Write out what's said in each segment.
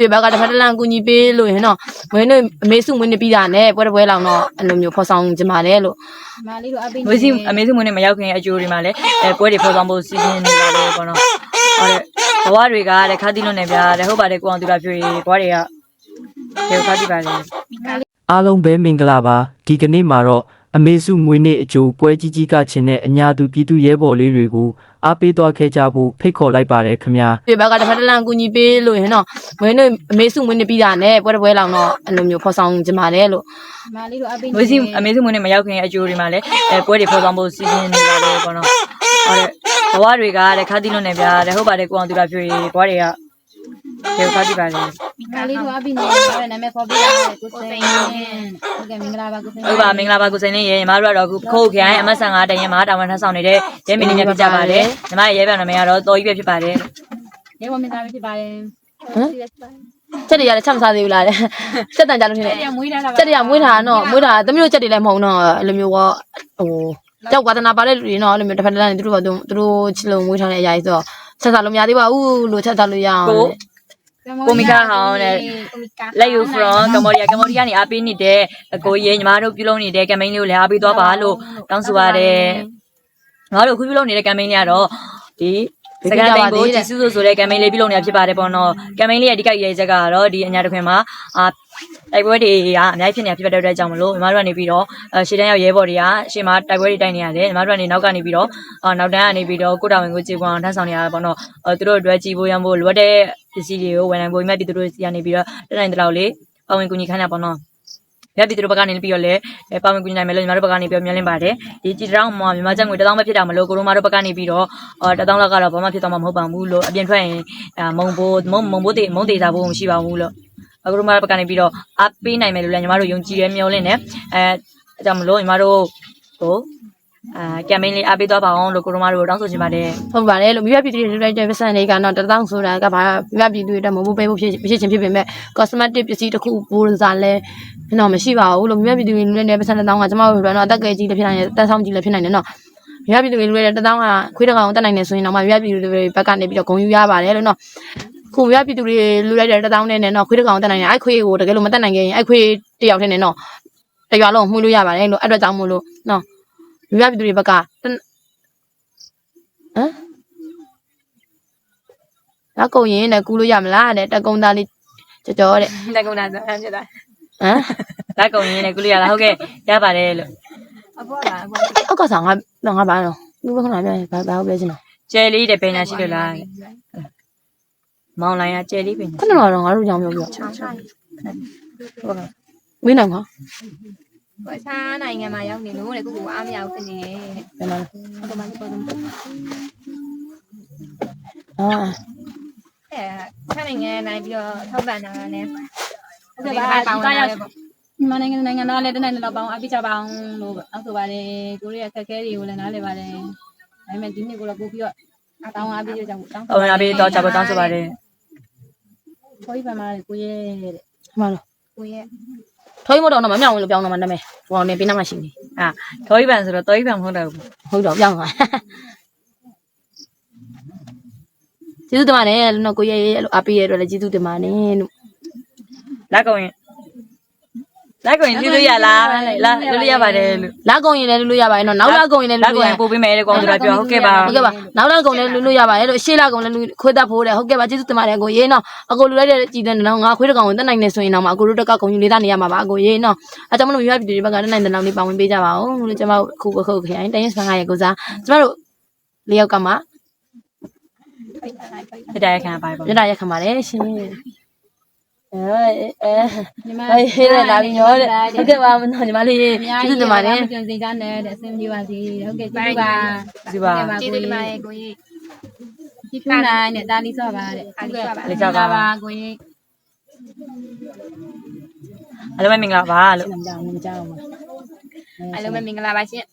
ဒီဘက်ကတစ်ဖက်တစ်လမ်းကူညီပေးလို့ရင်တော့မင်းတို့အမေစုမွေးနေပြီးတာနဲ့ပွဲတစ်ပွဲလောက်တော့အဲ့လိုမျိုးဖော်ဆောင်ကြပါလေလို့မလေးတို့အပိမွေးစီအမေစုမွေးနဲ့မရောက်ခင်အကျိုးတွေမှာလည်းအဲပွဲတွေဖော်ဆောင်ဖို့စီစဉ်နေပါတယ်ပေါ့နော်ဟုတ်တယ်ဘဝတွေကလည်းခါတိလွတ်နေဗျာတဲ့ဟုတ်ပါတယ်ကိုအောင်သူလာပြွေဘဝတွေကဒီခါတိပါလေအားလုံးပဲမင်္ဂလာပါဒီကနေ့မှာတော့အမေစုမွေးနေ့အကျိုးပွဲကြီးကြီးကချင်တဲ့အညာသူပြည်သူရဲဘော်လေးတွေကို အားပေးသွားခဲ့ကြဖို့ဖိတ်ခေါ်လိုက်ပါတယ်ခင်ဗျာဒီဘက်ကတစ်ဖက်တစ်လမ်းကူညီပေးလို့ရင်တော့မင်းတို့အမေစုမွေးနေပြီးတာနဲ့ပွဲတစ်ပွဲလောက်တော့အဲ့လိုမျိုးဖော်ဆောင်ကြပါလေလို့မလေးတို့အပိမွေးစီအမေစုမွေးနဲ့မရောက်ခင်အကျိုးတွေမှာလည်းအဲပွဲတွေဖော်ဆောင်ဖို့စီစဉ်နေပါတယ်ပေါ့နော်ဟုတ်တယ်ဘဝတွေကလည်းခါတိလွတ်နေဗျာတဲ့ဟုတ်ပါတယ်ကိုအောင်သူလာပြွေဘဝတွေကဒီခါတိပါလေ မလေးတို့အပိနေရနာမည်ဖော်ပြရတယ်ကိုစိန်ဟုတ်ကဲ့မင်္ဂလာပါကိုစိန်ဟုတ်ပါမင်္ဂလာပါကိုစိန်လေးရေညီမတို့ကတော့အခုခုတ်ခိုင်အမတ်ဆန်ကတရင်မှာတာဝန်ထမ်းဆောင်နေတဲ့ရဲမင်းလေးများဖြစ်ကြပါတယ်ညီမရဲ့ရဲပြောင်နာမည်ကတော့တော်ကြီးပဲဖြစ်ပါတယ်ရေဝမင်္ဂလာဖြစ်ပါတယ်ချက်တွေရတယ်ချက်မစားသေးဘူးလားတဲ့ချက်တန်ကြလို့ထင်တယ်ရမွေးလာတာချက်တွေကမွေးထားတော့မွေးထားသမီးတို့ချက်တွေလည်းမဟုတ်တော့အဲ့လိုမျိုးကဟိုကြောက်ဝါသနာပါတဲ့လူတွေနော်အဲ့လိုမျိုးတစ်ဖက်တစ်လမ်းသူတို့ကသူတို့ချစ်လို့မွေးထားတဲ့အရာကြီးဆိုတော့ချက်စားလို့မရသေးပါဘူးလို့ချက်စားလို့ရအောင် ကိုကိုမီကာဟောင်းနဲ့လက်ယူ from ကမ္ဘောဒီးယားကမ္ဘောဒီးယားနေအားပေးနေတဲ့အကိုကြီးညီမတို့ပြုလုပ်နေတဲ့ campaign လေးကိုလည်းအားပေးသွားပါလို့တောင်းဆိုပါတယ်ငါတို့အခုပြုလုပ်နေတဲ့ campaign လေးကတော့ဒီ စကန်ပိန်ကိုကြည်စုဆိုဆိုတဲ့ campaign လေးပြုလုပ်နေတာဖြစ်ပါတယ်ပေါ့နော် campaign လေးရဲ့အဓိကရည်ရွယ်ချက်ကတော့ဒီအညာတစ်ခွင်မှာအာတိုက်ပွဲတွေကအများကြီးဖြစ်နေတာဖြစ်တဲ့အတွက်ကြောင့်မလို့ညီမတို့ကနေပြီးတော့အရှေ့တန်းရောက်ရဲဘော်တွေကရှေ့မှာတိုက်ပွဲတွေတိုက်နေရတယ်ညီမတို့ကနေနောက်ကနေပြီးတော့အာနောက်တန်းကနေပြီးတော့ကိုတာဝန်ကိုကြေကွန်အောင်ထမ်းဆောင်နေရတာပေါ့နော်အဲသူတို့အတွက်ကြည်ဖို့ရမ်းဖို့လိုအပ်တဲ့ပစ္စည်းတွေကိုဝန်ထမ်းကိုမြတ်ပြည်သူတို့စီကနေပြီးတော့တက်နိုင်တဲ့လောက်လေးပါဝင်ကူညီခိုင်းတာပေါ့နော် ရပြည်သူတို့ဘက်ကနေပြီးတော့လည်းပါဝင်ကူညီနိုင်မယ်လို့ညီမတို့ဘက်ကနေပြီးမျှော်လင့်ပါတယ်ဒီကြည်တောင်းမှာမြန်မာကျပ်ငွေ1000ပဲဖြစ်တာမလို့ကိုရိုမာတို့ဘက်ကနေပြီးတော့အော်1000လောက်ကတော့ဘာမှဖြစ်တော့မှာမဟုတ်ပါဘူးလို့အပြင်ထွက်ရင်မုံဘိုးမုံမုံဘိုးတေမုံတေစာဖို့မရှိပါဘူးလို့အခုရိုမာဘက်ကနေပြီးတော့အားပေးနိုင်မယ်လို့လည်းညီမတို့ယုံကြည်ရဲမျှော်လင့်တယ်အဲအဲကြောင့်မလို့ညီမတို့ဟို အာကမ်ပိန်းလေးအားပေးသွားပါအောင်လို့ကိုရိုမာတို့တောင်းဆိုချင်ပါတယ်ဟုတ်ပါတယ်လို့မိဘပြည်သူတွေလိုက်တဲ့ပတ်စံတွေကတော့တသောင်းဆိုတာကဘာမိဘပြည်သူတွေတက်မဖို့ပေးဖို့ဖြစ်ဖြစ်ချင်းဖြစ်ပေမဲ့ cosmetic ပစ္စည်းတစ်ခုပိုးစားလဲတော့မရှိပါဘူးလို့မိဘပြည်သူတွေလူတဲ့ပတ်စံတစ်သောင်းကကျမတို့ကတော့အသက်ကကြီးလည်းဖြစ်နိုင်တယ်တက်ဆောင်ကြီးလည်းဖြစ်နိုင်တယ်နော်မိဘပြည်သူတွေလူတဲ့တစ်သောင်းကခွေးတစ်ကောင်တက်နိုင်တယ်ဆိုရင်တော့မိဘပြည်သူတွေဘက်ကနေပြီးတော့ဂုံယူရပါတယ်လို့နော်ခုမိဘပြည်သူတွေလူလိုက်တဲ့တစ်သောင်းနဲ့နော်ခွေးတစ်ကောင်တက်နိုင်တယ်အဲ့ခွေးကိုတကယ်လို့မတက်နိုင်ခင်အဲ့ခွေးတစ်ယောက်တည်းနဲ့နော်တရွာလုံးမှုလို့ရပါတယ်လို့အဲ့အတွက်ကြောင့်မို့လို့နော် မိဘပြည်သူတွေဘက်ကဟမ်နောက်ကုန်ရင်လည်းကူးလို့ရမလားတဲ့တက်ကုန်းသားလေးကြောကြောတဲ့တက်ကုန်တာဆိုအဲ့ဖြစ်တာဟမ်လက်ကုံရင်းနဲ့ကုလိရလားဟုတ်ကဲ့ရပါတယ်လို့အပေါ်လားအပေါ်အောက်ကဆောင်ငါတော့ငါပါတော့လူဘခဏပြန်ဘာဘာပြောချင်လဲကျယ်လေးတဲ့ပင်ညာရှိလို့လားမောင်လိုင်းကကျယ်လေးပင်ညာခဏတော့ငါတို့ကြောင်ပြောပြောချာချာဟုတ်ကဲ့မင်းနိုင်ခါ ကိုဆားနိုင်ငံမှာရောက်နေလို့တဲ့ကိုကိုအားမရဘူးဖြစ်နေတယ်ပြန်လာအပေါ်မှာပေါ်တော့အာအဲဆားနိုင်ငံနိုင်ပြီးတော့ထောက်ပံ့တာနဲ့ဟုတ်ကဲ့ပါဒီကရောက်မြန်မာနိုင်ငံနိုင်ငံသားလည်းတနိုင်တော့ပေါင်းအပိကြပါအောင်လို့အောက်ဆိုပါတယ်ကိုရီးယားခက်ခဲတွေကိုလည်းနားလည်ပါတယ်ဒါပေမဲ့ဒီနှစ်ကိုတော့ပို့ပြီးတော့အတောင်းအပိကြကြဖို့တောင်းအဝင်အပေးတော့ချက်ပေါ်တောင်းဆိုပါတယ်ခေါ်ပြီးပါမှာကိုရဲ့တဲ့မှန်တော့ကိုရဲ့ ထွေးမတော့တော့မမြောက်ဝင်လို့ပြောင်းတော့မှနာမည်ဟိုနေပေးနာမရှိနေအာတော်ကြီးပန်ဆိုတော့တော်ကြီးပန်မဟုတ်တော့ဘူးဟုတ်တော့ပြောင်းသွားကျေးဇူးတင်ပါတယ်လို့နော်ကိုရဲ့ရဲ့လို့အပေးရတော့လည်းကျေးဇူးတင်ပါတယ်လို့လက်ကုံရင် လက်ကုံရင်ပြုလို့ရလားလာလို့လို့ရပါတယ်လို့လာကုန်ရင်လည်းလူလို့ရပါတယ်နော်နောက်လာကုန်ရင်လည်းလက်လူကုံရရင်ပို့ပေးမယ်တဲ့ကောင်ဆိုတာပြောဟုတ်ကဲ့ပါဟုတ်ကဲ့ပါနောက်လာကုန်လည်းလူလို့ရပါတယ်လို့ရှေ့လာကုန်လည်းလူခွေးတက်ဖို့တဲ့ဟုတ်ကဲ့ပါကျေးဇူးတင်ပါတယ်ကိုရေးနော်အကိုလူလိုက်တဲ့ကြည်တဲ့နော်ငါခွေးတကောင်ကိုတက်နိုင်နေဆိုရင်တော့အကိုတို့တက်ကကုန်ယူလေးသားနေရမှာပါအကိုရေးနော်အဲကြောင့်မလို့မိဘပြည်သူတွေဘက်ကတက်နိုင်တဲ့လောက်လေးပါဝင်ပေးကြပါဦးလို့ကျွန်မတို့ခုခုခရိုင်တိုင်းစပန်ကရဲ့ကိုစားကျွန်မတို့လေးယောက်ကမှတတရားခံပါပါပြတာရက်ခံပါတယ်ရှင် အဲအဲညီမဟေးရလာပြီးရောတဲ့ဟုတ်ကဲ့ပါမနော်ညီမလေးကျေးဇူးတင်ပါတယ်ကျွန်းစိတ်သားနဲ့တဲ့အဆင်ပြေပါစေဟုတ်ကဲ့ကျေးဇူးပါဒီပါကျေးဇူးတင်ပါတယ်ကိုရဲ့ကြည့်ဖြူနိုင်တဲ့ဒါလီဆော့ပါတဲ့ဟုတ်ကဲ့ပါကိုရဲ့အားလုံးပဲမင်္ဂလာပါလို့မကြောက်မကြောက်ပါအားလုံးပဲမင်္ဂလာပါရှင်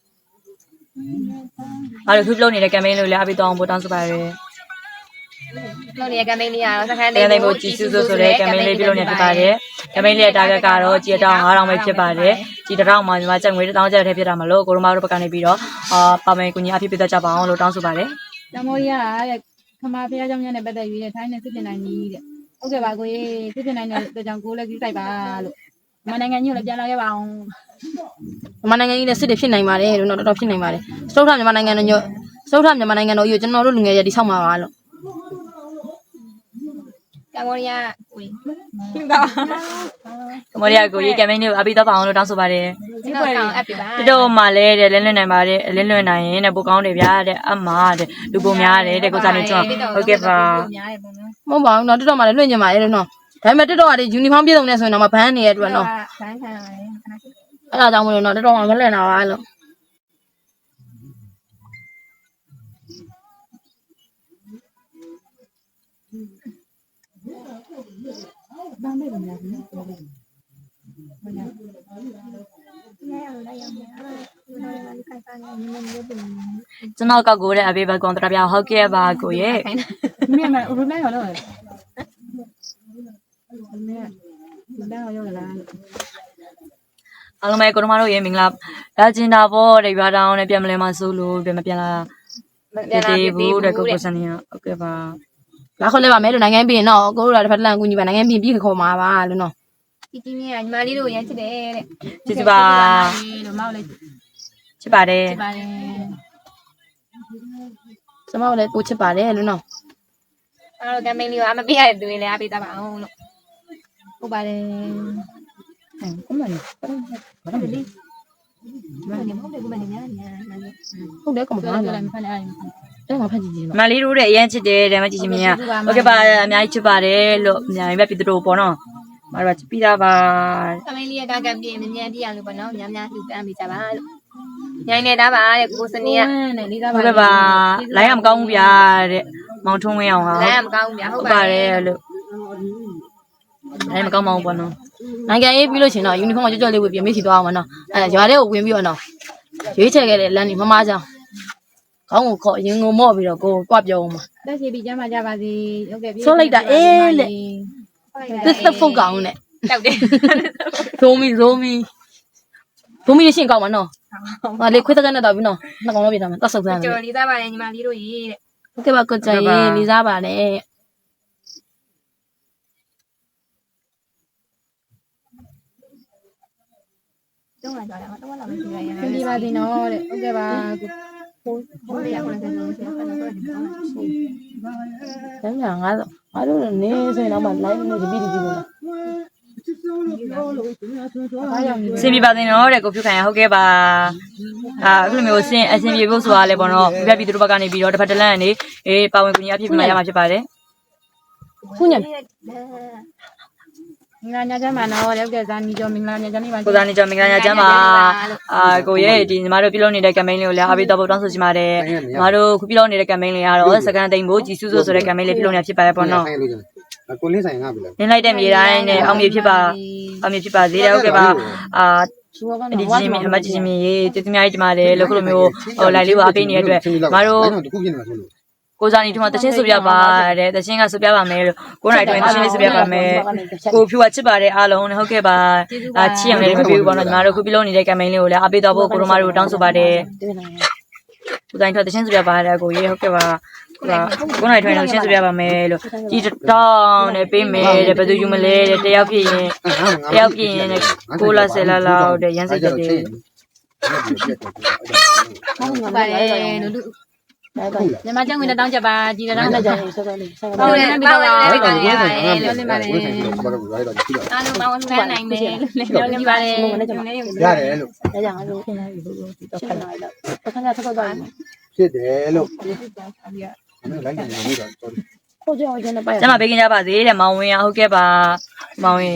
အားလုံးခုပြုလုပ်နေတဲ့ campaign လို့လည်းအားပေးတော့အောင်ပို့တောင်းဆိုပါတယ် နောက်နေကမ်ပိန်းလေးကတော့စခန်းလေးကိုကြည်စုစုဆိုတဲ့ကမ်ပိန်းလေးပြုလုပ်နေဖြစ်ပါတယ်။ကမ်ပိန်းလေးရဲ့ target ကတော့ကြည်တောင်9000ပဲဖြစ်ပါတယ်။ကြည်တောင်မှာညီမကျပ်ငွေ1000ကျပ်ထဲဖြစ်တာမလို့ကိုရမတို့ဘက်ကနေပြီးတော့အာပါမယ်ကိုညီအဖြစ်ပြသကြပါအောင်လို့တောင်းဆိုပါတယ်။တမောရီကခမာဖရားကြောင့်ညနဲ့ပတ်သက်ပြီးတဲ့ထိုင်းနဲ့စစ်တင်နိုင်ကြီးတဲ့။ဟုတ်ကဲ့ပါကိုကြီးစစ်တင်နိုင်တဲ့ကြောင့်ကိုလည်းကြီးဆိုင်ပါလို့မနိုင်ငံကြီးကိုလည်းပြန်လာရပါအောင်။မြန်မာနိုင်ငံကြီးနဲ့စစ်တွေဖြစ်နိုင်ပါတယ်လို့တော့တော်တော်ဖြစ်နိုင်ပါတယ်။စတုထမြန်မာနိုင်ငံတို့ညစတုထမြန်မာနိုင်ငံတို့ယူကျွန်တော်တို့လူငယ်တွေတိဆောက်မှာပါလို့ ကမ္ဘောဒီးယားကိုကြီးကမ္ဘောဒီးယားကိုရေးကမ်ပိန်းလေးကိုအားပေးတော့ပါအောင်လို့တောင်းဆိုပါတယ်ဒီတော့ကောင်အပ်ပြပါတတော်မှလည်းတဲ့လင်းလွင်နိုင်ပါတယ်လင်းလွင်နိုင်ရင်တဲ့ပိုကောင်းတယ်ဗျာတဲ့အမတဲ့လူပုံများတယ်တဲ့ကိုစားနေကျွန်းဟုတ်ကဲ့ပါများတယ်ပုံနော်မဟုတ်ပါဘူးနော်တက်တော့မှလည်းလွင့်ကြမှာလေလို့နော်ဒါပေမဲ့တက်တော့ကဒီယူနီဖောင်းပြည့်စုံနေဆိုရင်တော့မဘန်းနေတဲ့အတွက်နော်ဖန်ခံရတယ်ခဏရှိအဲ့ဒါကြောင့်မလို့နော်တက်တော့မှမလွ င့်တာပါလို့ကျွန်တော်ကောက်ကိုတဲ့အဘေးဘကွန်တရပြဟုတ်ကဲ့ပါကိုရဲ့မင်းမဘယ်နဲ့ရောလို့မင်းဘယ်နဲ့ရောလားအားလုံးပဲကိုတို့မတို့ရေမင်္ဂလာလာကျင်တာပေါ့တဲ့ရွာတောင်းနဲ့ပြန်မလဲမဆိုးလို့တဲ့မပြန်လာတည်ဘူးတဲ့ကိုကိုစနေဟုတ်ကဲ့ပါ လာခေါ်လဲပါမယ်လို့နိုင်ငံပြည်နော်ကိုတို့ကတစ်ဖက်လန်ကူညီပါနိုင်ငံပြည်ပြီးခေါ်မှာပါလို့နော်တီတီမြကညီမလေးတို့ရမ်းချစ်တယ်တဲ့ကျေးဇူးပါလို့မောက်လေးချစ်ပါတယ်ချစ်ပါတယ်ကျမတို့လည်းကိုချစ်ပါတယ်လို့နော်အဲ့တော့ကမ်ပိန်းလေးကအမပြရတဲ့သူတွေလည်းအပ်ပေးတာပါအောင်လို့ဟုတ်ပါတယ်ဟုတ်မလားမဟုတ်တယ်မဟုတ်တယ်မဟုတ်တယ်ကိုမနေညာညာညာဟုတ်တယ်ကောင်မပြောလားပြော တယ်လိုက်မဖတ်နိုင်ငါဖတ်ကြည့်ကြည့်နော်မလေးတို့တဲ့အရင်ချစ်တယ်တဲ့မကြည့်ချင်းမြင်ရဟုတ်ကဲ့ပါအများကြီးချစ်ပါတယ်လို့အများကြီးပဲပြည်သူတို့ပေါ့နော်မတော်ချစ်ပြီးသားပါကမ်ပိန်းလေးကကမ်ပြင်းမြန်ပြရလို့ပေါ့နော်များများလူတန်းပေးကြပါလို့ညိုင်းနေတာပါတဲ့ကိုစနေကနဲ့လေးသားဟုတ်ကဲ့ပါလိုင်းကမကောင်းဘူးဗျာတဲ့မောင်ထုံးဝင်းအောင်ဟာလမ်းမကောင်းဘူးဗျာဟုတ်ဟုတ်ပါပါတတယ်ယ်လို့လိုင်းမကောင်းပါဘူးပေါ့နော်နိုင်ငံရေးပြီးလို့ရှင်တော့ယူနီဖောင်းကကြော့ကြော့လေးဝတ်ပြီးမေ့ချီသွားအောင်မနော်အဲရွာထဲကိုဝင်ပြီးတော့နော်ရွေးချယ်ခဲ့တဲ့လမ်းนี่မမကြောင် ခေါင်းကိုခေါ်ရင်ကိုမော့ပြီးတော့ကိုကွပြောအောင်ပါတက်ရှိပြီးကျမ်းပါကြပါစေဟုတ်ကဲ့ဆိုးလိုက်တာအေးလေသစ်သက်ဖုတ်ကောင်နဲ့တောက်တယ်ဇိုးမီဇိုးမီဇိုးမီရှင်းကောက်မှာနော်ဟာလေခွေးတကနဲ့တော့ပြီနော်နှစ်ကောင်တော့ပြထားမှာတက်ဆုပ်စမ်းတယ်ကျော်လေးသားပါတယ်ညီမလေးတို့ရေးတဲ့ဟုတ်ကဲ့ပါကိုကြရေလေးစားပါနဲ့တုံးလာကြတယ်တော့လာမရှိရရင်ဖြင်းပြပါစေနော်တဲ့ဟုတ်ကဲ့ပါ ဟိုလေးကလည်းဆက်လို့ဆက်ဆက်တော့ဒီကောင်း။ဒါညာငါတို့ငါတို့နေဆိုရင်တော့မှ live နဲ့ဒီဗီဒီယိုနဲ့ဘာကြောင့်လဲစင်ပြပါတင်တော့တဲ့ကိုဖြူခိုင်ရဟုတ်ကဲ့ပါအာအခုလိုမျိုးစင်အစင်ပြေဖို့ဆိုတာလဲပေါ့နော်ပြပြပြည်သူတို့ဘက်ကနေပြီးတော့တစ်ဖက်တစ်လန့်ကနေအေးပါဝင်ကူညီအဖြစ်ပြမရမှာဖြစ်ပါတယ်ခုညံ မင်္ဂလာညချမ်းပါနော်ဟုတ်ကဲ့ဇာနီကျော်မင်္ဂလာညချမ်းနေပါကိုစားနေကြမင်္ဂလာညချမ်းပါအာကိုရဲ့ဒီညီမတို့ပြုလုပ်နေတဲ့ campaign လေးကိုလည်းအားပေးတော့ဖို့တောင်းဆိုချင်ပါတယ်ညီမတို့ခုပြုလုပ်နေတဲ့ campaign လေးကတော့စကန်တိန်ဖို့ကြည်စုစုဆိုတဲ့ campaign လေးပြုလုပ်နေတာဖြစ်ပါတယ်ပေါ့နော်ဆိုင်လို့ကျန်ကိုလင်းဆိုင်ငါပြီလားနင်းလိုက်တဲ့မြေတိုင်းနဲ့အောင်မြေဖြစ်ပါအောင်မြေဖြစ်ပါသေးတယ်ဟုတ်ကဲ့ပါအာဇူကဒီကြီးမြအမကြီးကြီးမြရေးတည်တများကြီးဒီမှာလေလို့ခုလိုမျိုးဟိုလိုက်လေးကိုအားပေးနေတဲ့အတွက်ညီမတို့တခုပြနေမှာဆိုလို့ ကိုစားနေဒီမှာတချင်းဆိုပြပါတဲ့တချင်းကဆိုပြပါမယ်လို့ကိုနိုင်တွင်တချင်းလေးဆိုပြပါမယ်ကိုဖြူကချစ်ပါတယ်အားလုံးဟုတ်ကဲ့ပါအာချစ်ရမယ်မပြေဘူးပေါ့နော်ညီမတို့ခုပြုလုပ်နေတဲ့ campaign လေးကိုလည်းအားပေးတော့ဖို့ကိုတို့မတို့တောင်းဆိုပါတယ်ကိုတိုင်းထွက်တချင်းဆိုပြပါတယ်ကိုရေးဟုတ်ကဲ့ပါကိုနိုင်ထွင်လို့ချင်းဆိုပြပါမယ်လို့ဒီတောင်းနဲ့ပေးမယ်တဲ့ဘယ်သူယူမလဲတဲ့တယောက်ဖြစ်ရင်တယောက်ပြင်ရင်လည်းကိုလာဆယ်လာလောက်တဲ့ရန်စိတ်တက်တယ်ဟုတ်ပါတယ်လို့လူ ညမချမ်းဝင်တောင်းချက်ပါကြည်တောင်းအဲ့ချဒါက်ကြောင့်ဆက်ဆက်လေးဆက်ဟုတ်တယ်ပါဝင်လည်းပါရဘာပါတယ်လို့လဲဘာလို့လဲဘာလို့လဲတော့ကြည့်တော့အားလုံးပါဝင်နိုင်နိုင်မယ်လို့လည်းပြောနေပါတယ်ရတယ်လို့ဒါကြောင့်ငါတို့ခင်းလိုက်လို့တော့ခဏလိုက်တော့ခဏဆက်ဆက်သွားမယ်ဖြစ်တယ်လို့လိုက်နေနေတော့ ကိုကြောင့်ကျန်တဲ့ပိုက်ကျမဘေးကင်းကြပါစေတဲ့မောင်ဝင်းရဟုတ်ကဲ့ပါမောင်ဝင်း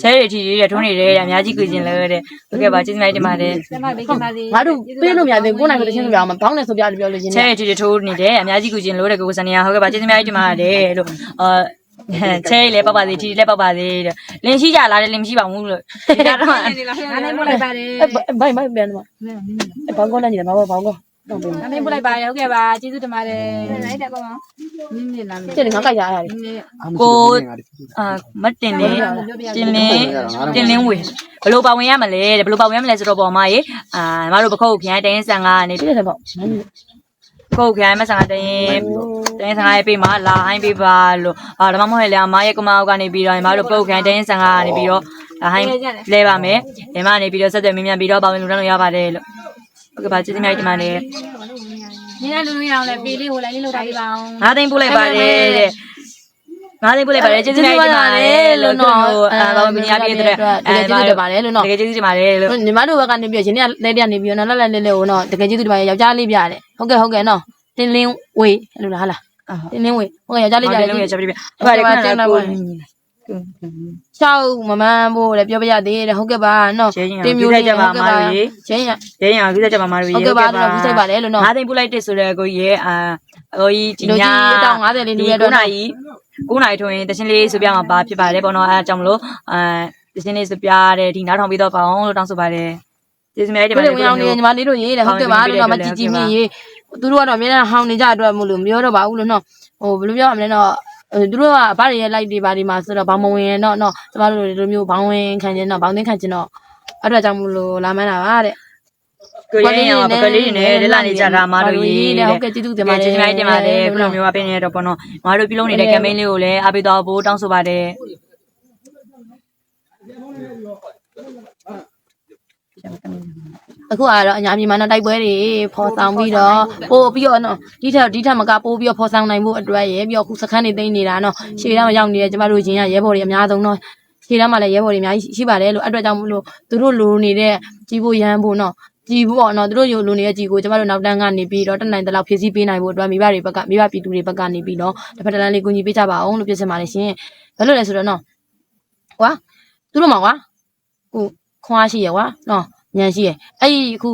ချဲရီထီတဲ့ထုံးနေတယ်အများကြီးကြွေကျင်လဲတဲ့ဟုတ်ကဲ့ပါကျေးဇူးများတင်ပါတယ်ကျမဘေးကပါစေငါတို့ပေးလို့မရသေးကိုနိုင်ကိုတချင်းဆိုပြအောင်ဘောင်းနဲ့ဆိုပြလို့ပြောလို့ရှင်ချဲရီထီထိုးနေတယ်အများကြီးကြွေကျင်လို့တဲ့ကိုစနေရဟုတ်ကဲ့ပါကျေးဇူးများတင်ပါတယ်လို့အာချဲရီလည်းပောက်ပါစေထီလည်းပောက်ပါစေတဲ့လင်းရှိကြလားတဲ့လင်းမရှိပါဘူးလို့ဒီကတော့ငါလည်းပို့လိုက်ပါတယ်ဘိုင်ဘိုင်ပြန်တော့ဘောင်းကောနဲ့ညီတယ်ဘာဘောင်းကော တော့ပြန်ငါလည်းပို့လိုက်ပါတယ်ဟုတ်ကဲ့ပါကျေးဇူးတင်ပါတယ်လိုက်တယ်ပေါ့နင်းနေလာမယ်ကျန်ငါကရရတယ်အာမတင်နေတင်လင်းတင်လင်းဝေဘလို့ပါဝင်ရမလဲတဲ့ဘလို့ပါဝင်ရမလဲဆိုတော့ပေါ်မှာရေအာညီမတို့ပခုတ်ဖျန်တိုင်းဆန်ကနေပြည့်တယ်ပေါ့ကိုယ်ခိုင်မဆန်တဲ့ရင်တင်းဆိုင်ရဲ့ပေးမှာလာဟိုင်းပေးပါလို့အာဒါမှမဟုတ်လေအမရဲ့ကမောက်ကနေပြီးတော့ညီမတို့ပုတ်ခိုင်တင်းဆိုင်ကနေပြီးတော့လာဟိုင်းလဲပါမယ်ဒီမှာနေပြီးတော့ဆက်သွယ်မြင်မြန်ပြီးတော့ပါဝင်လူတန်းလို့ရပါတယ်လို့ ဟုတ်ကဲ့ပါကျေးဇူးများတင်ပါတယ်နင်းလည်းလူလူရအောင်လည်းပေးလေးဟိုလိုက်လေးလောက်ထားပေးပါအောင်ငါးသိန်းပို့လိုက်ပါတယ်တဲ့ငါးသိန်းပို့လိုက်ပါတယ်ကျေးဇူးများတင်ပါတယ်လို့တော့အာဘာဝင်ပြပြတဲ့အဲကျေးဇူးတင်ပါတယ်လို့တကယ်ကျေးဇူးတင်ပါတယ်လို့ညီမတို့ဘက်ကနေပြီးတော့ရှင်ကလဲတဲ့ကနေပြီးတော့နော်လက်လက်လေးလေးကိုနော်တကယ်ကျေးဇူးတင်ပါတယ်ယောက်ျားလေးပြတယ်ဟုတ်ကဲ့ဟုတ်ကဲ့နော်တင်းလင်းဝေးအဲ့လိုလားဟာလားတင်းလင်းဝေးဟုတ်ကဲ့ယောက်ျားလေးပြတယ်လုံးရချက်ပြပြအဲ့ဒါလည်းခဏကို ရှောက်မမန်းဖို့လည်းပြောပြရသေးတယ်ဟုတ်ကဲ့ပါနော်ရှင်းရင်တင်မျိုးလေးချက်ပါမာတို့ရေရှင်းရရဲရင်အခုချက်ပါမာတို့ရေဟုတ်ကဲ့ပါတော့ဘူးစိတ်ပါလေလို့နော်ငါးသိန်းပို့လိုက်တဲ့ဆိုတော့ကိုကြီးရဲ့အာကိုကြီးဒီလူညာကြီးတောင်း90လေးလူရဲ့အတွက်9နာရီ9နာရီထွင်တရှင်လေးဆိုပြမှာပါဖြစ်ပါတယ်ပေါ့နော်အဲအကြောင်းမလို့အဲတရှင်လေးဆိုပြတဲ့ဒီနားထောင်ပြီးတော့ပါအောင်လို့တောင်းဆိုပါတယ်ကျေးဇူးများတင်ဘပါယ်တယ်လိုဝင်အောင်နေညီမလေးတို့ရေးတယ်ဟုတ်ကဲ့ပါလို့တော့မကြည်ကြည်မြင်ရေးသူတို့ကတော့အများနဲ့ဟောင်းနေကြအတွက်မို့လို့မပြောတော့ပါဘူးလို့နော်ဟိုဘယ်လိုပြောရမလဲနော် သူတို့ကဘာတွေရဲ့ light တွေဘာတွေမှာဆိုတော့ဘောင်မဝင်ရတော့နော်ကျမတို့ဒီလိုမျိုးဘောင်ဝင်ခံခြင်းတော့ဘောင်သိခံခြင်းတော့အဲ့ဒါကြောင့်မို့လို့လာမန်းတာပါတဲ့ကိုရဲရင်ပကလေးတွေနဲ့လက်လာနေကြတာမာတို့ရေတဲ့ဟုတ်ကဲ့ကျေးဇူးတင်ပါတယ်ကျေးဇူးများတင်ပါတယ်ခုလိုမျိုးအပင်းနေတော့ပေါ့နော်မာတို့ပြုလုပ်နေတဲ့ campaign လေးကိုလည်းအားပေးတော့ဖို့တောင်းဆိုပါတယ် အခုကတော့အညာမြန်မာနော်တိုက်ပွဲတွေဖော်ဆောင်ပြီးတော့ပို့ပြီးတော့နော်ဒီထက်ဒီထက်မကပို့ပြီးတော့ဖော်ဆောင်နိုင်ဖို့အတွက်ရယ်ပြီးတော့အခုစခန်းတွေသိမ်းနေတာနော်ရှေ့တန်းမှာရောက်နေတဲ့ကျမတို့ချင်းကရဲဘော်တွေအများဆုံးနော်ရှေ့တန်းမှာလည်းရဲဘော်တွေအများကြီးရှိပါတယ်လို့အဲ့အတွက်ကြောင့်မလို့သူတို့လိုနေတဲ့ကြီးဖို့ရန်ဖို့နော်ကြီးဖို့ပေါ့နော်သူတို့လိုလိုနေတဲ့ကြီးကိုကျမတို့နောက်တန်းကနေပြီးတော့တက်နိုင်တဲ့လောက်ဖြည့်ဆည်းပေးနိုင်ဖို့အတွက်မိဘတွေဘက်ကမိဘပြည်သူတွေဘက်ကနေပြီးတော့တစ်ဖက်တစ်လမ်းလေးကူညီပေးကြပါအောင်လို့ပြောချင်ပါတယ်ရှင်ဘယ်လိုလဲဆိုတော့နော်ကွာသူတို့မှာကွာဟိုခွန်အားရှိရကွာနော် ညံရှိရအဲ့ဒီအခု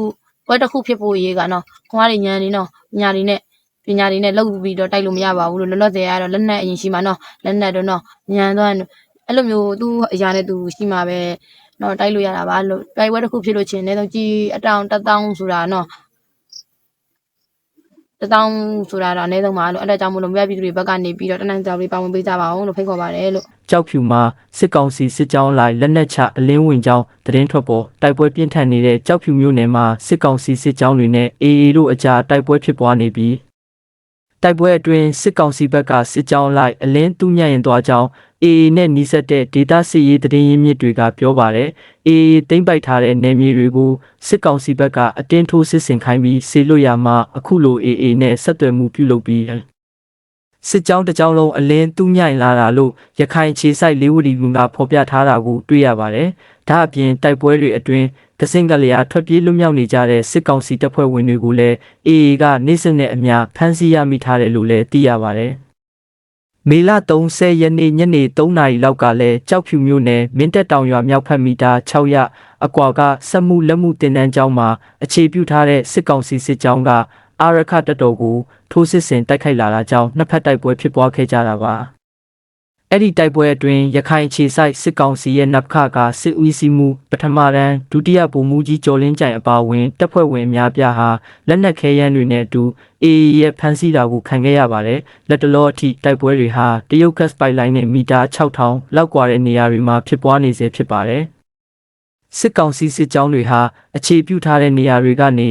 ပွဲတစ်ခုဖြစ်ဖို့ရေးကနော်ခွန်အားတွေညံနေနော်ညာတွေနဲ့ပညာတွေနဲ့လောက်ပြီးတော့တိုက်လို့မရပါဘူးလို့လောလောဆယ်ကတော့လက်နက်အရင်ရှိမှာနော်လက်နက်တော့နော်ညံသွားအဲ့လိုမျိုးသူ့အရာနဲ့သူရှိမှာပဲနော်တိုက်လို့ရတာပါလို့တိုက်ပွဲတစ်ခုဖြစ်လို့ချင်းလည်းတော့ကြီးအတောင်တစ်တောင်းဆိုတာနော် တစ်တောင်းဆိုတာတော့အနည်းဆုံးပါလို့အဲ့ဒါကြောင့်မလို့မြတ်ပြည်သူတွေဘက်ကနေပြီးတော့တနင်္ဂနွေတွေပါဝင်ပေးကြပါအောင်လို့ဖိတ်ခေါ်ပါတယ်လို့ကြောက်ဖြူမှာစစ်ကောင်စီစစ်ကြောင်းလိုက်လက်နက်ချအလင်းဝင်ကြောင်းတရင်ထွက်ပေါ်တိုက်ပွဲပြင်းထန်နေတဲ့ကြောက်ဖြူမြို့နယ်မှာစစ်ကောင်စီစစ်ကြောင်းတွေနဲ့ AA တို့အကြားတိုက်ပွဲဖြစ်ပွားနေပြီးတိုက်ပွဲအတွင်းစစ်ကောင်စီဘက်ကစစ်ကြောင်းလိုက်အလင်းတူးညံ့ရင်သွားကြောင်း AA နဲ့နှီးစပ်တဲ့ဒေတာစစ်ရေးတရင်ရင်းမြစ်တွေကပြောပါတယ် AA သိမ့်ပိုက်ထားတဲ့နယ်မြေတွေကိုစစ်ကောင်စီဘက်ကအတင်းထိုးစစ်ဆင်ခိုင်းပြီးဆေလွတ်ရမှာအခုလို AA နဲ့ဆက်သွယ်မှုပြုလုပ်ပြီးစစ်ကြောင်းတစ်ကြောင်းလုံးအလင်းတူးညိုင်လာတာလို့ရခိုင်ခြေဆိုင်လေးဝတီကဖော်ပြထားတာကိုတွေ့ရပါတယ်။ဒါအပြင်တိုက်ပွဲတွေအတွင်းကစင်ကလျာထွက်ပြေးလွတ်မြောက်နေကြတဲ့စစ်ကောင်စီတပ်ဖွဲ့ဝင်တွေကိုလည်း AA ကနေ့စဉ်နဲ့အမျှဖမ်းဆီးရမိထားတယ်လို့လည်းသိရပါတယ်။ မေလ30ရက်နေ့ညနေ3နာရီလောက်ကလည်းကြောက်ဖြူမြို့နယ်မင်းတက်တောင်ရွာမြောက်ဖက်မီတာ600အကွာကစက်မှုလက်မှုတင်တန်းကျောင်းမှာအခြေပြုထားတဲ့စစ်ကောင်စီစစ်ကြောင်းကအာရခတပ်တော်ကိုထိုးစစ်ဆင်တိုက်ခိုက်လာတာကြောင့်နှစ်ဖက်တိုက်ပွဲဖြစ်ပွားခဲ့ကြတာပါ အဲ့ဒီတိုက်ပွဲအတွင်းရခိုင်ခြေဆိုင်စစ်ကောင်စီရဲ့နပ်ခကစစ်ဦးစီးမှုပထမရန်ဒုတိယဗိုလ်မှူးကြီးကျော်လင်းကြိုင်အပါအဝင်တပ်ဖွဲ့ဝင်အများပြားဟာလက်နက်ခဲယမ်းတွေနဲ့အတူ AA ရဲ့ဖမ်းဆီးတာကိုခံခဲ့ရပါတယ်လက်တလောအထိတိုက်ပွဲတွေဟာတရုတ်ကတ်စပိုက်လိုင်းနဲ့မီတာ6000လောက်ကွာတဲ့နေရာတွေမှာဖြစ်ပွားနေစေဖြစ်ပါတယ်စစ်ကောင်စီစစ်ကြောင်းတွေဟာအခြေပြုထားတဲ့နေရာတွေကနေ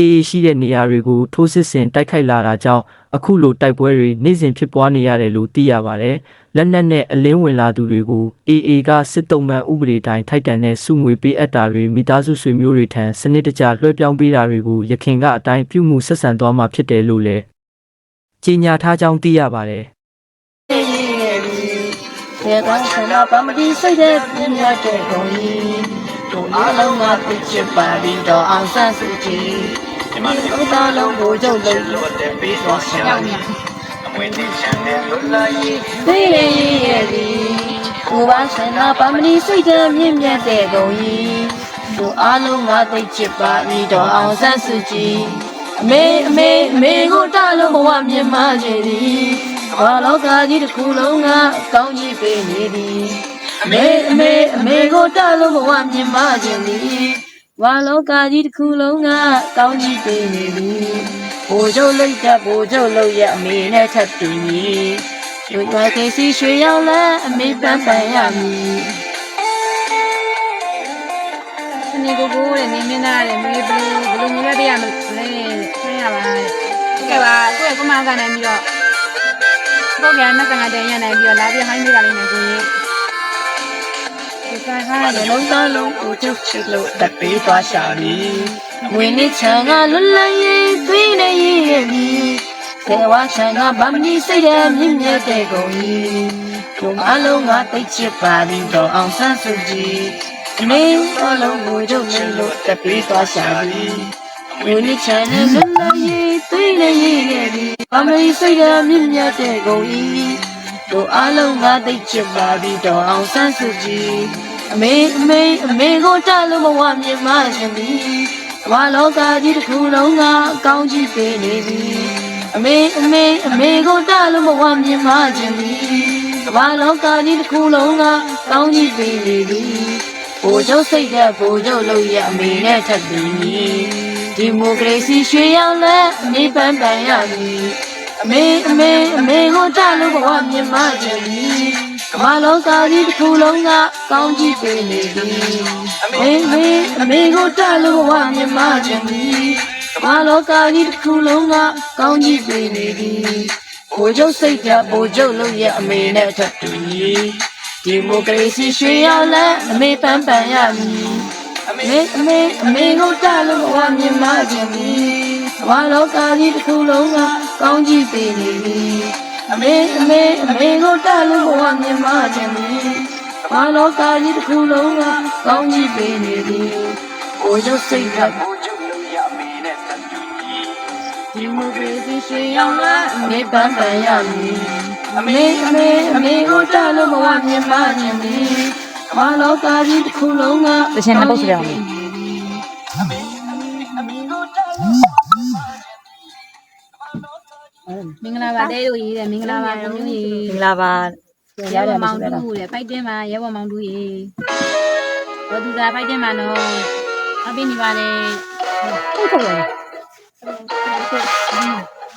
AA ရှိတဲ့နေရာတွေကိုထိုးစစ်ဆင်တိုက်ခိုက်လာတာကြောင့်အခုလိုတိုက်ပွဲတွေနေ့စဉ်ဖြစ်ပွားနေရတယ်လို့သိရပါတယ်။လက်နက်နဲ့အလင်းဝင်လာသူတွေကို AA ကစစ်တုံးမှန်ဥပဒေတိုင်းထိုက်တန်တဲ့စုငွေပေးအပ်တာတွေမိသားစုဆွေမျိုးတွေထံစနစ်တကျလွှဲပြောင်းပေးတာတွေကိုရခင်ကအတိုင်းပြုမှုဆက်ဆံသွားမှာဖြစ်တယ်လို့လည်းကြေညာထားကြောင်းသိရပါတယ်။ဒီကဆန္ဒပမတိစိတ်တဲ့ပြင်းရတဲ့ကုန်ကြီးတို့အားလုံးကသိချစ်ပါပြီးတော့အောင်ဆန်းစုကြည် ဒီမှာဥတာလုံးကိုကြုတ်လို့လို့တဲ့ပြီးတော့ဆရာကြီးအမွေတင်ချမ်းတဲ့လွတ်လာရေးသိရဲ့ရဲ့ဒီဥပါဆန္ဒပမတိစိတ်တဲ့မြင့်မြတ်တဲ့ကုန်ကြီးတို့အားလုံးကသိချစ်ပါပြီးတော့အောင်ဆန်းစုကြည်အမေအမေအမေကိုတလုံးဘဝမြင်မှစေသည်ဘာလောကကြီးတစ်ခုလုံးကကောင်းကြီးပေးနေသည်အမေအမေအမေကိုတလုံးဘဝမြင်မှခြင်းသည် ဘာလောကကြီးတစ်ခုလုံးကကောင်းကြီးပေးနေသည်ဘိုလ်ချုပ်လိုက်တဲ့ဘိုလ်ချုပ်လို့ရအမေနဲ့ထပ်တူမည်ရွှေရွှေကေစီရွှေရောက်လဲအမေပန်းပန်ရမည်စနေကိုကိုတဲ့နေမင်းသားတဲ့မေးဘလူးဘလူးမျိုးရပြရမလဲဆွဲရပါတဲ့ကဲပါကိုယ့်ရဲ့ကိုမကနေပြီးတော့ကိုယ့်ကနှစ်ကတည်းကရနေပြီးတော့လာပြီးဟိုင်းနေတာလေးနဲ့ကိုကြီး ဒီကခါရလုံးသားလုံးကိုချုပ်ချစ်လို့တက်ပေးသွားရှာပြီဝင်းနေချံကလွတ်လပ်ရေးသွေးနေရေးရဲ့မီသေဝချံကဗမဏိစိတ်ရဲ့မြင့်မြတ်တဲ့ကုန်ကြီးဒုံအလုံးကသိချစ်ပါသည်တော့အောင်ဆန်းစုကြည်အနေအလုံးကိုချုပ်နေလို့တက်ပြီးသွားရှာပြီဝင်းနေချံနဲ့လွတ်လပ်ရေးသွေးနေရေးရဲ့မီဗမဏိစိတ်ရဲ့မြင့်မြတ်တဲ့ကုန်ကြီး ဒုံအလုံးကသိချစ်ပါသည်တော့အောင်ဆန်းစုကြည်အမေအမေအမေကိုတလို့မဝမြင်မရှင်သည်ဝါလောကကြီးတစ်ခုလုံးကအကောင်းကြီးပေးနေပြီအမေအမေအမေကိုတလို့မဝမြင်မခြင်းပြီဝါလောကကြီးတစ်ခုလုံးကကောင်းကြီးပေးနေပြီဘိုလ်ချုပ်စိတ်တဲ့ဘိုလ်ချုပ်လို့ရအမေနဲ့ထပ်ပြီးဒီမိုကရေစီရွှေရောင်လဲအမေပန်းပန်းရပြီ အမေအမေအမေကိုတလို့မဝမြင်မခြင်းပြီဝါလောကကြီးတစ်ခုလုံးကကောင်းကြီးပေးနေပြီအမေမေအမေကိုတလို့ဝမြင်မခြင်းဒီဘာလောကကြီးတစ်ခုလုံးကကောင်းကြီးပေးနေပြီဘိုလ်ချုပ်စိတ်ဓာတ်ဘိုလ်ချုပ်လို့ရဲ့အမေနဲ့ထပ်တူဒီမိုကရေစီရွှေရောက်လဲအမေပန်းပန်းရမည်အမေအမေအမေကိုတလို့ဝမြင်မခြင်းဒီဘာလောကကြီးတစ်ခုလုံးက ကောင်းကြီးပေးနေပြီအမေအမေအမေကိုတလို့ဝမြင်မခြင်းဒီဘာလောကကြီးတစ်ခုလုံးကကောင်းကြီးပေးနေသည်ကိုရုပ်စိတ်ကကိုကျုပ်လို့ရမေနဲ့တန်တူကြီးဒီမိုကရေစီရှင်ရောက်လာအမေပန်းပန်းရမည်အမေအမေအမေကိုတလို့မဝမြင်မခြင်းသည်ဘာလောကကြီးတစ်ခုလုံးကတချင်နှစ်ပုတ်စရအောင် မင်္ဂလာပါတဲ့တို့ရေးတယ်မင်္ဂလာပါကိုမျိုးရေးမင်္ဂလာပါရဲဘော်မောင်တူတဲ့ဖိုက်တင်မှာရဲဘော်မောင်တူရေးဘောသူသာဖိုက်တင်မှာနော်အပိနေပါလေဟုတ်ကဲ့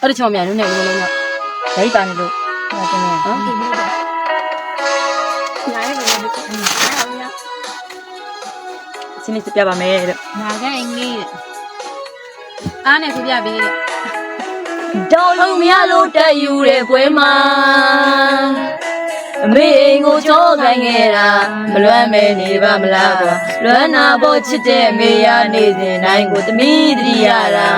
အဲ့ဒီချောင်းမြန်နုနဲ့ဘယ်လိုလုပ်လဲဒိတ်ပါနေလို့ဟောတင်နေဟမ်ညာရဲဘော်တို့အဲ့ဒါရစနေစပြပါမယ်တဲ့နာကအင်္ဂလိပ်တဲ့အားနဲ့ပြပြပေးတဲ့ တောင်းလို့မရလို့တက်ယူတဲ့ပွဲမှာအမေအိမ်ကိုကြောခိုင်းခဲ့တာမလွမ်းမဲနေပါမလားကွာလွမ်းနာဖို့ချစ်တဲ့အမေရနေစဉ်တိုင်းကိုသမီးတရိရတာ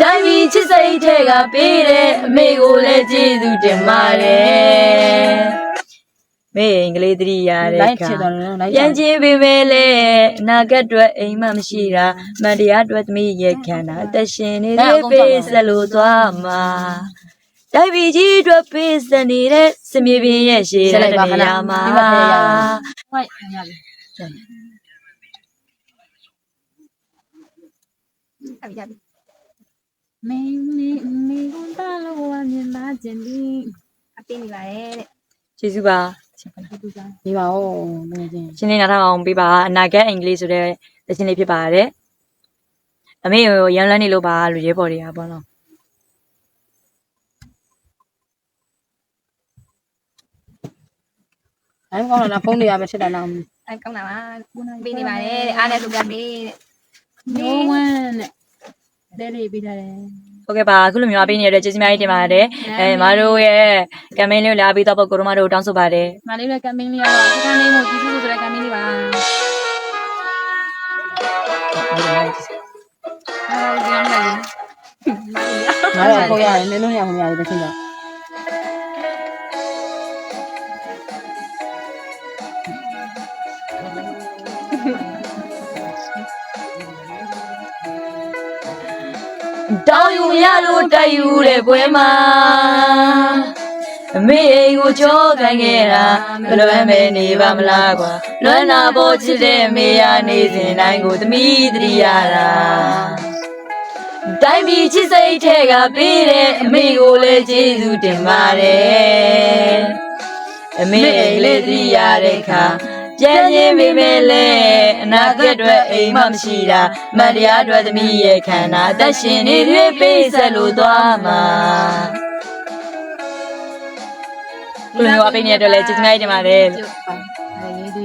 တိုင်းပြည်ချစ်စိတ်ထဲကပေးတဲ့အမေကိုလည်းကျေးဇူးတင်ပါတယ် မေအင်္ဂလိပ်သတိရတဲ့လိုက်အခါချစ်တော်လို့လိုက်ပြန်ချင်းပေးမဲလေအနာဂတ်အတွက်အိမ်မမရှိတာမန်တရားအတွက်သမီးရဲ့ခန္ဓာအသက်ရှင်နေတဲ့ပေးဆက်လို့သွားမှာတိုက်ပြည်ကြီးအတွက်ပေးဆက်နေတဲ့စမြေပြင်ရဲ့ရှေ့တဲ့နေရာမှာဟိုက်ညာပြီအပြပြမင်းမင်းမင်းကွန်တာလောဝမြင်လာခြင်းဒီအပိနေပါရဲ့တဲ့ကျေးဇူးပါ ဘောသူသာဒီပါဦးငယ်ချင်းရှင်းနေနားထောင်အောင်ပေးပါအနာဂတ်အင်္ဂလိပ်ဆိုတဲ့လက်ချင်းလေးဖြစ်ပါတယ်အမေကိုရန်လန်းနေလို့ပါလူရဲပေါ်တွေကပေါ့နော်အဲ့ကောင်းလားဖုန်းတွေရပဲချစ်တာလားအဲကောင်းတာပါပေးနေပါတယ်တဲ့အားနဲ့ဆိုပြပေးတဲ့ no one တဲ့လေးပေးထားတယ် ဟုတ်ကဲ့ပါအခုလိုမျိုးအပေးနေတဲ့ကျေးဇူးများကြီးတင်ပါတယ်အဲမတို့ရဲ့ကမ်ပိန်းလေးကိုလည်းအပေးတော့ပုဂ္ဂိုလ်တို့မတို့တောင်းဆိုပါတယ်မလေးလည်းကမ်ပိန်းလေးကတော့ဒီကနေ့မို့ဒီစုဆိုတဲ့ကမ်ပိန်းလေးပါအဲဒီကနေ့ငါတော့ကိုရတယ်နင်းလို့ရမှာရတယ်တချင်းတော့ တောင်းယူမရလို့တိုက်ယူတဲ့ပွဲမှာအမေအိမ်ကိုကြောခိုင်းခဲ့တာမလွမ်းမဲနေပါမလားကွာလွမ်းနာဖို့ချစ်တဲ့အမေရနေစဉ်တိုင်းကိုသမီးတရိရတာတိုင်းပြည်ချစ်စိတ်ထဲကပေးတဲ့အမေကိုလည်းကျေးဇူးတင်ပါတယ်အမေအိမ်လေးတရိရတဲ့အခါ ပြန်ရင်မိမဲလဲအနာဂတ်အတွက်အိမ်မမရှိတာမတ်တရားအတွက်သမီးရဲ့ခန္ဓာအသက်ရှင်နေသေးပေးဆက်လို့သွားမှာ ခုလိုမျိုးအပေးနေတဲ့အတွက်လည်းကျေးဇူးများကြီးတင်ပါတယ် ကျုပ်ပါအဲရေးသူ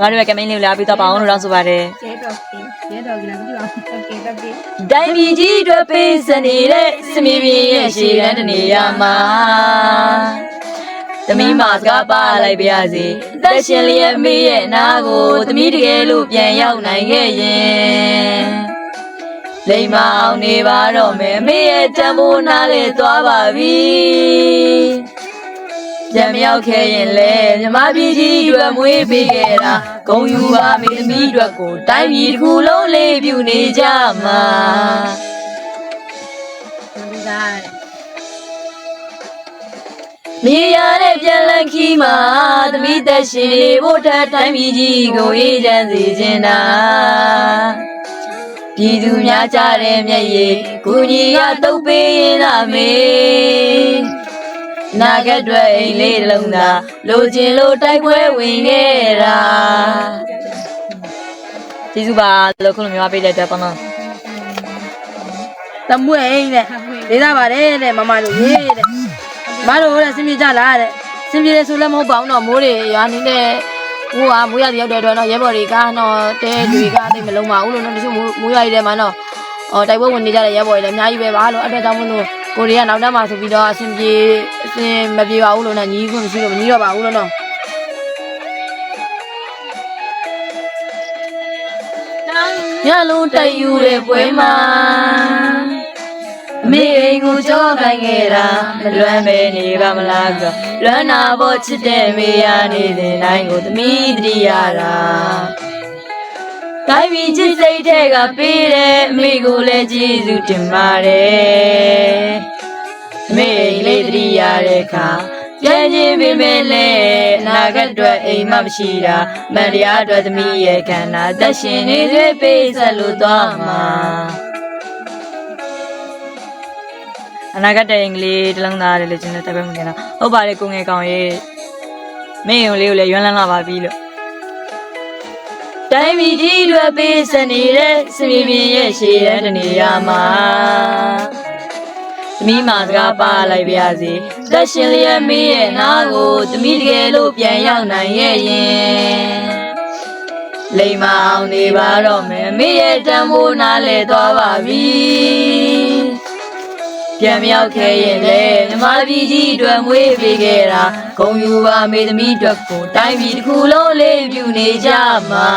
ငါတို့ရဲ့ကမိန်းလေးကိုလည်းအပေးတော့ပါအောင်လို့တောင်းဆိုပါတယ် ကျေတော့ပေး ရဲတော်ကလည်းမကြည့်ပါဘူးโอเคတက်ပြီ တိုင်းပြည်ကြီးအတွက်ပေးစနေတဲ့စမီပြင်းရဲ့ရှေ့တန်းတနေရာမှာ သမီးမစကားပါလိုက်ပါရစေအသက်ရှင်လျက်မေးရဲ့နာကိုသမီးတကယ်လို့ပြန်ရောက်နိုင်ခဲ့ရင်လိမ္မာအောင်နေပါတော့မယ်မေရဲ့တံပိုးနားလေသွားပါပြီပြန်မရောက်ခဲ့ရင်လေမြမပြည်ကြီးအတွက်မွေးပေးခဲ့တာဂုံယူပါမေသမီးအတွက်ကိုတိုင်းပြည်တစ်ခုလုံးလေးပြုနေကြမှာဒီသား မြေရတဲ့ပြန်လည်ခီးမှာသမီးသက်ရှင်နေဖို့ထက်တိုင်းပြည်ကြီးကိုအေးချမ်းစေခြင်းတာပြည်သူများကြတဲ့မျက်ရည်ကိုကြီးကတုပ်ပေးရင်သာမေနာဂတ်တွေအိမ်လေးတစ်လုံးသာလိုချင်လို့တိုက်ပွဲဝင်ခဲ့တာကျေးဇူးပါလို့ခုလိုမျိုးပေးတဲ့အတွက်ပေါ့နော်တမွေအိမ်တဲ့ဒေသပါတယ်တဲ့မမတို့ရေးတဲ့ မတို့တဲ့စင်ပြေကြလားတဲ့စင်ပြေတယ်ဆိုလည်းမဟုတ်ပါဘူးတော့မိုးတွေရွာနေတဲ့ဟိုကမိုးရရောက်တဲ့အတွက်တော့ရဲဘော်တွေကတော့တဲတွေကတိတ်မလုံးပါဘူးလို့တော့တချို့မိုးရွာရတဲ့မှာတော့အော်တိုက်ပွဲဝင်နေကြတဲ့ရဲဘော်တွေလည်းအများကြီးပဲပါလို့အဲ့အတွက်ကြောင့်မလို့ကိုရီးယားနောက်တန်းမှာဆိုပြီးတော့အစင်ပြေအစင်မပြေပါဘူးလို့နဲ့ညီခွင့်မရှိလို့မညီတော့ပါဘူးလို့တော့ညလုံးတိုက်ယူတဲ့ပွဲမှာအ မေအိမ်ကိုကြောခိုင်းခဲ့တာမလွမ်းပဲနေပါမလားကလွမ်းနာဖို့ချစ်တဲ့မေရနေတဲ့တိုင်းကိုသမီးတရိယာတာတိုင်းပြည်ချစ်စိတ်ထဲကပေးတဲ့အမေကိုလည်းကျေးဇူးတင်ပါတယ်အမေအိမ်လေးတရိယာတဲ့အခါပြန်ချင်းပြမဲလဲအနာဂတ်အတွက်အိမ်မမရှိတာမန်တရားအတွက်သမီးရဲ့ခန္ဓာသက်ရှင်နေသွေးပေးဆက်လို့သွားမှာ အနာဂတ်တဲ့အင်္ဂလိပ်တလုံးသားတယ်လို့ကျွန်တော်တိုက်ပွဲမနေတာဟုတ်ပါတယ်ကိုငယ်ကောင်ရဲ့မင်းရုံလေးကိုလည်းရွမ်းလန်းလာပါပြီလို့တိုင်းပြည်ကြီးတွေပေးစနေတဲ့စမီပင်ရဲ့ရှေ့ရန်တနေရာမှာသမီးမစကားပါလိုက်ပါရစေသက်ရှင်လျက်မေးရဲ့နာကိုသမီးတကယ်လို့ပြန်ရောက်နိုင်ရဲ့ရင်လိမ္မာအောင်နေပါတော့မယ်မေးရဲ့တံမိုးနားလဲသွားပါပြီ ပြန်မရောက်ခဲ့ရင်လေမြမပြည်ကြီးအတွက်မွေးပေးခဲ့တာဂုံယူပါမေသမီးအတွက်ကိုတိုင်းပြည်တစ်ခုလုံးလေးပြုနေကြမှာ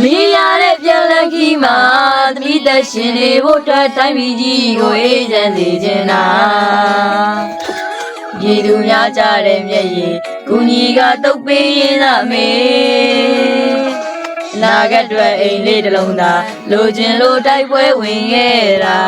မင်းရတဲ့ပြန်လည်ခီးမှာသမီးသက်ရှင်နေဖို့အတွက်တိုင်းပြည်ကြီးကိုအေးချမ်းစေခြင်းနာပြည်သူများကြတဲ့မျက်ရည်ကုညီကတုပ်ပေးရင်သာမေ နာဂတ်တွေအိမ်လေးတစ်လုံးသာလိုချင်လို့တိုက်ပွဲဝင်ခဲ့တာ